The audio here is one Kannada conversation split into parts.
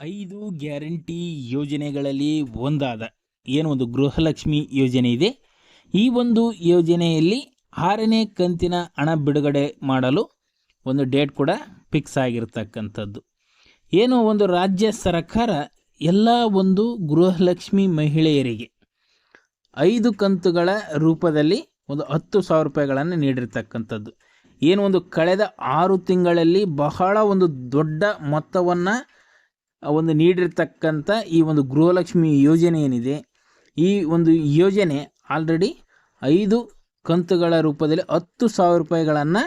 ಐದು ಗ್ಯಾರಂಟಿ ಯೋಜನೆಗಳಲ್ಲಿ ಒಂದಾದ. ಏನು ಒಂದು ಗೃಹಲಕ್ಷ್ಮಿ ಯೋಜನೆ ಇದೆ? ಈ ಒಂದು ಯೋಜನೆಯಲ್ಲಿ ಆರನೇ ಕಂತಿನ ಹಣ ಬಿಡುಗಡೆ ಮಾಡಲು ಒಂದು ಡೇಟ್ ಕೂಡ ಫಿಕ್ಸ್ ಆಗಿರ್ತಕ್ಕಂಥದ್ದು. ಏನು ಒಂದು ರಾಜ್ಯ ಸರ್ಕಾರ ಎಲ್ಲ ಒಂದು ಗೃಹಲಕ್ಷ್ಮಿ ಮಹಿಳೆಯರಿಗೆ ಐದು ಕಂತುಗಳ ರೂಪದಲ್ಲಿ ಒಂದು ಹತ್ತು ಸಾವಿರ ರೂಪಾಯಿಗಳನ್ನು ನೀಡಿರ್ತಕ್ಕಂಥದ್ದು. ಏನು ಒಂದು ಕಳೆದ ಆರು ತಿಂಗಳಲ್ಲಿ ಬಹಳ ಒಂದು ದೊಡ್ಡ ಮೊತ್ತವನ್ನು ಒಂದು ನೀಡಿರ್ತಕ್ಕಂಥ ಈ ಒಂದು ಗೃಹಲಕ್ಷ್ಮಿ ಯೋಜನೆ ಏನಿದೆ, ಈ ಒಂದು ಯೋಜನೆ ಆಲ್ರೆಡಿ ಐದು ಕಂತುಗಳ ರೂಪದಲ್ಲಿ ಹತ್ತು ಸಾವಿರ ರೂಪಾಯಿಗಳನ್ನು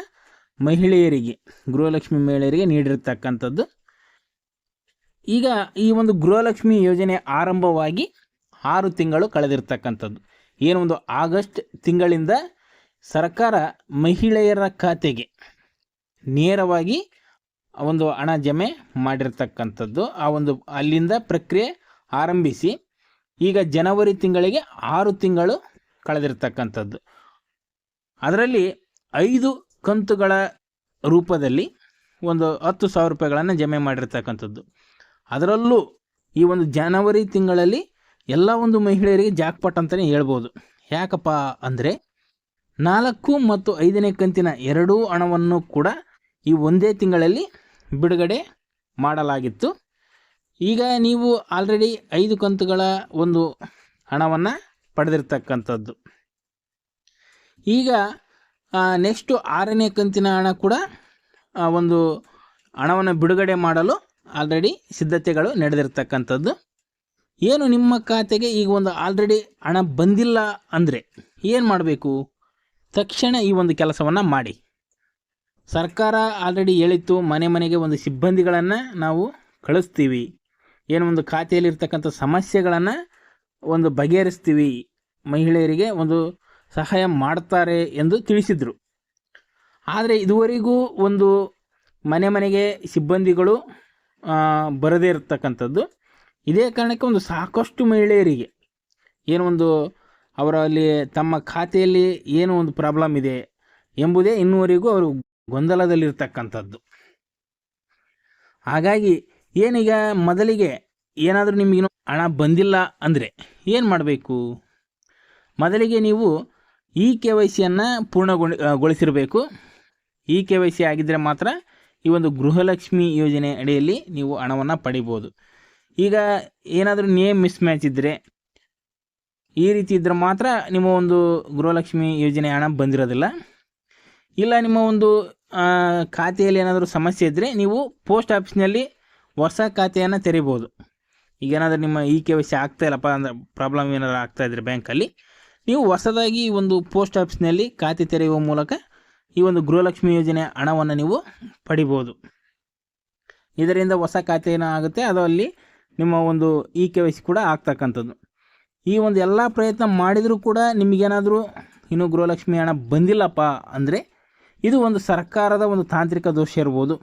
ಮಹಿಳೆಯರಿಗೆ, ಗೃಹಲಕ್ಷ್ಮಿ ಮಹಿಳೆಯರಿಗೆ ನೀಡಿರ್ತಕ್ಕಂಥದ್ದು. ಈಗ ಈ ಒಂದು ಗೃಹಲಕ್ಷ್ಮಿ ಯೋಜನೆ ಆರಂಭವಾಗಿ ಆರು ತಿಂಗಳು ಕಳೆದಿರ್ತಕ್ಕಂಥದ್ದು. ಏನು ಒಂದು ಆಗಸ್ಟ್ ತಿಂಗಳಿಂದ ಸರ್ಕಾರ ಮಹಿಳೆಯರ ಖಾತೆಗೆ ನೇರವಾಗಿ ಒಂದು ಹಣ ಜಮೆ ಮಾಡಿರ್ತಕ್ಕಂಥದ್ದು, ಆ ಒಂದು ಅಲ್ಲಿಂದ ಪ್ರಕ್ರಿಯೆ ಆರಂಭಿಸಿ, ಈಗ ಜನವರಿ ತಿಂಗಳಿಗೆ ಆರು ತಿಂಗಳು ಕಳೆದಿರ್ತಕ್ಕಂಥದ್ದು. ಅದರಲ್ಲಿ ಐದು ಕಂತುಗಳ ರೂಪದಲ್ಲಿ ಒಂದು ಹತ್ತು ಸಾವಿರ ರೂಪಾಯಿಗಳನ್ನು ಜಮೆ ಮಾಡಿರ್ತಕ್ಕಂಥದ್ದು. ಅದರಲ್ಲೂ ಈ ಒಂದು ಜನವರಿ ತಿಂಗಳಲ್ಲಿ ಎಲ್ಲ ಒಂದು ಮಹಿಳೆಯರಿಗೆ ಜಾಕ್ಪಾಟ್ ಅಂತಲೇ ಹೇಳ್ಬೋದು. ಯಾಕಪ್ಪ ಅಂದರೆ ನಾಲ್ಕು ಮತ್ತು ಐದನೇ ಕಂತಿನ ಎರಡೂ ಹಣವನ್ನು ಕೂಡ ಈ ಒಂದೇ ತಿಂಗಳಲ್ಲಿ ಬಿಡುಗಡೆ ಮಾಡಲಾಗಿತ್ತು. ಈಗ ನೀವು ಆಲ್ರೆಡಿ ಐದು ಕಂತುಗಳ ಒಂದು ಹಣವನ್ನು ಪಡೆದಿರ್ತಕ್ಕಂಥದ್ದು. ಈಗ ನೆಕ್ಸ್ಟು ಆರನೇ ಕಂತಿನ ಹಣ ಕೂಡ ಒಂದು ಹಣವನ್ನು ಬಿಡುಗಡೆ ಮಾಡಲು ಆಲ್ರೆಡಿ ಸಿದ್ಧತೆಗಳು ನಡೆದಿರ್ತಕ್ಕಂಥದ್ದು. ಏನು ನಿಮ್ಮ ಖಾತೆಗೆ ಈಗ ಒಂದು ಆಲ್ರೆಡಿ ಹಣ ಬಂದಿಲ್ಲ ಅಂದರೆ ಏನು ಮಾಡಬೇಕು? ತಕ್ಷಣ ಈ ಒಂದು ಕೆಲಸವನ್ನು ಮಾಡಿ. ಸರ್ಕಾರ ಆಲ್ರೆಡಿ ಹೇಳಿತ್ತು, ಮನೆ ಮನೆಗೆ ಒಂದು ಸಿಬ್ಬಂದಿಗಳನ್ನು ನಾವು ಕಳಿಸ್ತೀವಿ. ಏನು ಒಂದು ಖಾತೆಯಲ್ಲಿರ್ತಕ್ಕಂಥ ಸಮಸ್ಯೆಗಳನ್ನು ಒಂದು ಬಗೆಹರಿಸ್ತೀವಿ. ಮಹಿಳೆಯರಿಗೆ ಒಂದು ಸಹಾಯ ಮಾಡ್ತಾರೆ ಎಂದು ತಿಳಿಸಿದರು. ಆದರೆ ಇದುವರೆಗೂ ಒಂದು ಮನೆ ಮನೆಗೆ ಸಿಬ್ಬಂದಿಗಳು ಬರದೇ ಇರತಕ್ಕಂಥದ್ದು. ಇದೇ ಕಾರಣಕ್ಕೆ ಒಂದು ಸಾಕಷ್ಟು ಮಹಿಳೆಯರಿಗೆ ಏನು ಒಂದು ಅವರಲ್ಲಿ ತಮ್ಮ ಖಾತೆಯಲ್ಲಿ ಏನು ಒಂದು ಪ್ರಾಬ್ಲಮ್ ಇದೆ ಎಂಬುದೇ ಇನ್ನುವರೆಗೂ ಅವರು ಗೊಂದಲದಲ್ಲಿರ್ತಕ್ಕಂಥದ್ದು. ಹಾಗಾಗಿ ಏನೀಗ ಮೊದಲಿಗೆ ಏನಾದರೂ ನಿಮಗಿನ್ನೂ ಹಣ ಬಂದಿಲ್ಲ ಅಂದರೆ ಏನು ಮಾಡಬೇಕು? ಮೊದಲಿಗೆ ನೀವು ಇ ಕೆ ವೈ ಸಿಯನ್ನು ಪೂರ್ಣಗೊಳಿಸಿರಬೇಕು ಇ ಕೆ ವೈ ಸಿ ಆಗಿದ್ದರೆ ಮಾತ್ರ ಈ ಒಂದು ಗೃಹಲಕ್ಷ್ಮಿ ಯೋಜನೆ ಅಡಿಯಲ್ಲಿ ನೀವು ಹಣವನ್ನು ಪಡಿಬೋದು. ಈಗ ಏನಾದರೂ ನೇಮ್ ಮಿಸ್ ಮ್ಯಾಚ್ ಇದ್ದರೆ ಈ ರೀತಿ ಇದ್ದರೆ ಮಾತ್ರ ನಿಮ್ಮ ಒಂದು ಗೃಹಲಕ್ಷ್ಮಿ ಯೋಜನೆ ಹಣ ಬಂದಿರೋದಿಲ್ಲ. ಇಲ್ಲ ನಿಮ್ಮ ಒಂದು ಖಾತೆಯಲ್ಲಿ ಏನಾದರೂ ಸಮಸ್ಯೆ ಇದ್ದರೆ ನೀವು ಪೋಸ್ಟ್ ಆಫೀಸ್ನಲ್ಲಿ ಹೊಸ ಖಾತೆಯನ್ನು ತೆರಿಬೋದು. ಈಗ ಏನಾದರೂ ನಿಮ್ಮ ಇ ಕೆ ವೈ ಸಿ ಆಗ್ತಾ ಇಲ್ಲಪ್ಪ ಅಂದರೆ ಪ್ರಾಬ್ಲಮ್ ಏನಾದರೂ ಆಗ್ತಾ ಇದ್ದರೆ ಬ್ಯಾಂಕಲ್ಲಿ, ನೀವು ಹೊಸದಾಗಿ ಒಂದು ಪೋಸ್ಟ್ ಆಫೀಸ್ನಲ್ಲಿ ಖಾತೆ ತೆರೆಯುವ ಮೂಲಕ ಈ ಒಂದು ಗೃಹಲಕ್ಷ್ಮಿ ಯೋಜನೆ ಹಣವನ್ನು ನೀವು ಪಡಿಬೋದು. ಇದರಿಂದ ಹೊಸ ಖಾತೆ ಏನಾಗುತ್ತೆ ಅದು ಅಲ್ಲಿ ನಿಮ್ಮ ಒಂದು ಇ ಕೆ ವೈ ಸಿ ಕೂಡ ಆಗ್ತಕ್ಕಂಥದ್ದು. ಈ ಒಂದು ಎಲ್ಲ ಪ್ರಯತ್ನ ಮಾಡಿದರೂ ಕೂಡ ನಿಮಗೇನಾದರೂ ಇನ್ನೂ ಗೃಹಲಕ್ಷ್ಮಿ ಹಣ ಬಂದಿಲ್ಲಪ್ಪ ಅಂದರೆ ಇದು ಒಂದು ಸರ್ಕಾರದ ಒಂದು ತಾಂತ್ರಿಕ ದೋಷ ಇರ್ಬೋದು.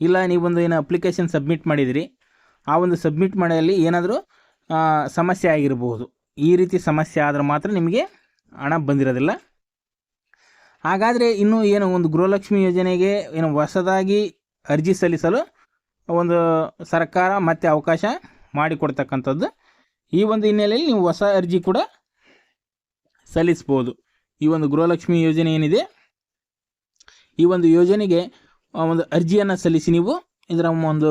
ಇಲ್ಲ ನೀವೊಂದು ಏನು ಅಪ್ಲಿಕೇಶನ್ ಸಬ್ಮಿಟ್ ಮಾಡಿದಿರಿ. ಆ ಒಂದು ಸಬ್ಮಿಟ್ ಮಾಡೋಲ್ಲಿ ಏನಾದರೂ ಸಮಸ್ಯೆ ಆಗಿರ್ಬೋದು. ಈ ರೀತಿ ಸಮಸ್ಯೆ ಆದರೆ ಮಾತ್ರ ನಿಮಗೆ ಹಣ ಬಂದಿರೋದಿಲ್ಲ. ಹಾಗಾದರೆ ಇನ್ನು ಏನು ಒಂದು ಗೃಹಲಕ್ಷ್ಮಿ ಯೋಜನೆಗೆ ಏನು ಹೊಸದಾಗಿ ಅರ್ಜಿ ಸಲ್ಲಿಸಲು ಒಂದು ಸರ್ಕಾರ ಮತ್ತೆ ಅವಕಾಶ ಮಾಡಿಕೊಡ್ತಕ್ಕಂಥದ್ದು. ಈ ಒಂದು ಹಿನ್ನೆಲೆಯಲ್ಲಿ ನೀವು ಹೊಸ ಅರ್ಜಿ ಕೂಡ ಸಲ್ಲಿಸ್ಬೋದು. ಈ ಒಂದು ಗೃಹಲಕ್ಷ್ಮಿ ಯೋಜನೆ ಏನಿದೆ ಈ ಒಂದು ಯೋಜನೆಗೆ ಒಂದು ಅರ್ಜಿಯನ್ನು ಸಲ್ಲಿಸಿ ನೀವು ಇದರ ಒಂದು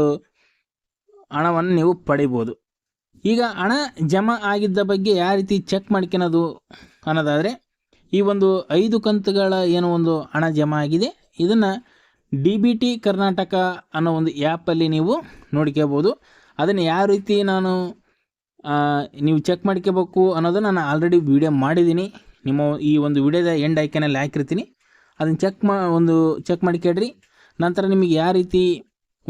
ಹಣವನ್ನು ನೀವು ಪಡಿಬೋದು. ಈಗ ಹಣ ಜಮಾ ಆಗಿದ್ದ ಬಗ್ಗೆ ಯಾವ ರೀತಿ ಚೆಕ್ ಮಾಡ್ಕೊಳೋದು ಅನ್ನೋದಾದರೆ, ಈ ಒಂದು ಐದು ಕಂತುಗಳ ಏನು ಒಂದು ಹಣ ಜಮಾ ಆಗಿದೆ. ಇದನ್ನು ಡಿ ಬಿ ಟಿ ಕರ್ನಾಟಕ ಅನ್ನೋ ಒಂದು ಆ್ಯಪಲ್ಲಿ ನೀವು ನೋಡ್ಕೋಬೋದು. ಅದನ್ನು ಯಾವ ರೀತಿ ನಾನು ನೀವು ಚೆಕ್ ಮಾಡ್ಕೋಬೇಕು ಅನ್ನೋದು ನಾನು ಆಲ್ರೆಡಿ ವಿಡಿಯೋ ಮಾಡಿದ್ದೀನಿ. ನಿಮ್ಮ ಈ ಒಂದು ವಿಡಿಯೋದ ಎಂಡ್ ಐಕನಲ್ಲಿ ಹಾಕಿರ್ತೀನಿ. ಅದನ್ನು ಚೆಕ್ ಮಾ, ಒಂದು ಚೆಕ್ ಮಾಡಿ ಕೇಳ್ರಿ. ನಂತರ ನಿಮಗೆ ಯಾವ ರೀತಿ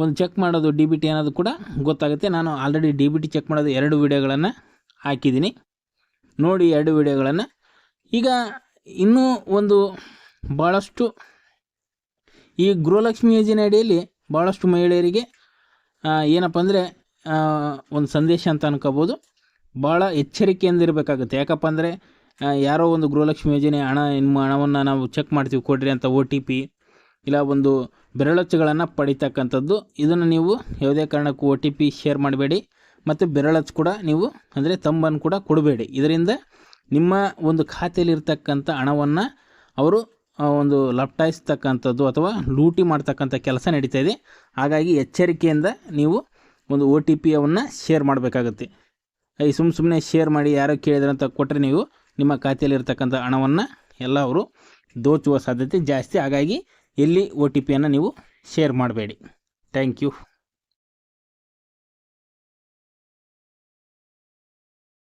ಒಂದು ಚೆಕ್ ಮಾಡೋದು ಡಿ ಬಿ ಟಿ ಅನ್ನೋದು ಕೂಡ ಗೊತ್ತಾಗುತ್ತೆ. ನಾನು already D B T check ಮಾಡೋದು ಎರಡು ವೀಡಿಯೋಗಳನ್ನು ಹಾಕಿದ್ದೀನಿ. ನೋಡಿ ಎರಡು ವೀಡಿಯೋಗಳನ್ನು ಈಗ ಇನ್ನೂ ಒಂದು ಭಾಳಷ್ಟು ಈ ಗೃಹಲಕ್ಷ್ಮಿ ಯೋಜನೆ ಅಡಿಯಲ್ಲಿ ಭಾಳಷ್ಟು ಮಹಿಳೆಯರಿಗೆ ಏನಪ್ಪ ಅಂದರೆ ಒಂದು ಸಂದೇಶ ಅಂತ ಅನ್ಕೋಬೋದು. ಭಾಳ ಎಚ್ಚರಿಕೆಯಿಂದ ಇರಬೇಕಾಗುತ್ತೆ. ಯಾಕಪ್ಪ ಅಂದರೆ ಯಾರೋ ಒಂದು ಗೃಹಲಕ್ಷ್ಮಿ ಯೋಜನೆ ಹಣ ನಿಮ್ಮ ಹಣವನ್ನು ನಾವು ಚೆಕ್ ಮಾಡ್ತೀವಿ, ಕೊಡ್ರಿ ಅಂತ ಒ ಟಿ ಪಿ ಇಲ್ಲ ಒಂದು ಬೆರಳಚ್ಚುಗಳನ್ನು ಪಡಿತಕ್ಕಂಥದ್ದು, ಇದನ್ನು ನೀವು ಯಾವುದೇ ಕಾರಣಕ್ಕೂ ಒ ಟಿ ಪಿ ಶೇರ್ ಮಾಡಬೇಡಿ. ಮತ್ತು ಬೆರಳಚ್ಚು ಕೂಡ ನೀವು ಅಂದರೆ ತಂಬನ್ನು ಕೂಡ ಕೊಡಬೇಡಿ. ಇದರಿಂದ ನಿಮ್ಮ ಒಂದು ಖಾತೆಯಲ್ಲಿರ್ತಕ್ಕಂಥ ಹಣವನ್ನು ಅವರು ಒಂದು ಲಪ್ಟಾಯಿಸ್ತಕ್ಕಂಥದ್ದು ಅಥವಾ ಲೂಟಿ ಮಾಡ್ತಕ್ಕಂಥ ಕೆಲಸ ನಡೀತಾ ಇದೆ. ಹಾಗಾಗಿ ಎಚ್ಚರಿಕೆಯಿಂದ ನೀವು ಒಂದು ಒ ಟಿ ಪಿಯನ್ನು ಶೇರ್ ಮಾಡಬೇಕಾಗುತ್ತೆ. ಈ ಸುಮ್ಮ ಸುಮ್ಮನೆ ಶೇರ್ ಮಾಡಿ ಯಾರೋ ಕೇಳಿದ್ರಂತ ಕೊಟ್ಟರೆ ನೀವು ನಿಮ್ಮ ಖಾತೆಯಲ್ಲಿರ್ತಕ್ಕಂಥ ಹಣವನ್ನು ಎಲ್ಲ ಅವರು ದೋಚುವ ಸಾಧ್ಯತೆ ಜಾಸ್ತಿ. ಹಾಗಾಗಿ ಎಲ್ಲಿ ಒ ಟಿ ನೀವು ಶೇರ್ ಮಾಡಬೇಡಿ. Thank you